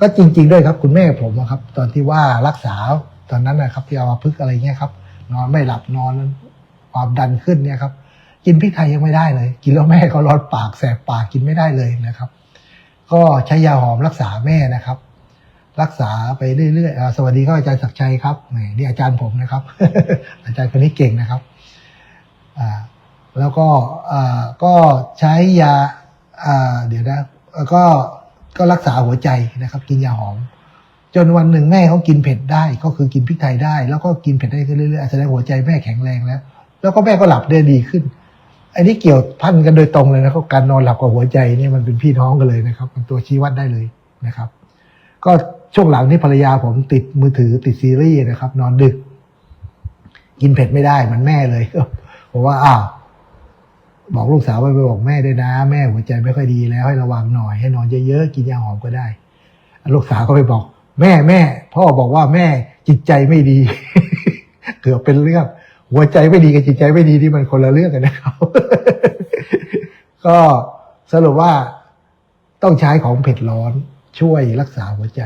ก็จริง ๆ ด้วยครับคุณแม่ผมอะครับ ตอนที่ว่ารักษาตอนนั้นนะครับ ที่เอามาพึกอะไรเงี้ยครับ นอนไม่หลับนอนความดันขึ้นเนี่ยครับ กินพริกไทยยังไม่ได้เลย กินแล้วแม่ก็ร้อนปากแสบปากกินไม่ได้เลยนะครับ ก็ใช้ยาหอมรักษาแม่นะครับ รักษาไปเรื่อยๆสวัสดีครับอาจารย์ศักดิ์ชัยครับนี่อาจารย์ผมนะครับ อาจารย์คนนี้เก่งนะครับแล้วก็ก็ใช้ยาอ่าเดี๋ยวนะแล้วก็ ก็รักษาหัวใจนะครับ กินยาหอม จนวันหนึ่งแม่เขากินเผ็ดได้ก็คือกินพริกไทยได้ แล้วก็กินเผ็ดได้ขึ้นเรื่อยๆแสดงหัวใจแม่แข็งแรงแล้ว แล้วก็แม่ก็หลับได้ดีขึ้นอันนี้เกี่ยวพันกันโดยตรงเลยนะครับการนอนหลับกับหัวใจเนี่ยมันเป็นพี่น้องกันเลยนะครับเป็นตัวชี้วัดได้เลยนะครับ ก็ช่วงหลังนี่ภรรยาผมติดมือถือติดซีรีส์นะครับ นอนดึก กินเผ็ดไม่ได้มันแม่เลยผมว่าอ้าว บอกลูกสาวไปไปบอกแม่ด้วยนะ แม่หัวใจไม่ค่อยดีแล้วให้ระวังหน่อยให้นอนเยอะๆกินยาหอมก็ได้ ลูกสาวก็ไปบอก แม่แม่ พ่อบอกว่าแม่จิตใจไม่ดี เกือบเป็นเรื่อง หัวใจไม่ดีกับจิตใจไม่ดีที่มันคนละเรื่องกันนะครับ ก็สรุปว่าต้องใช้ของเผ็ดร้อนช่วยรักษาหัวใจ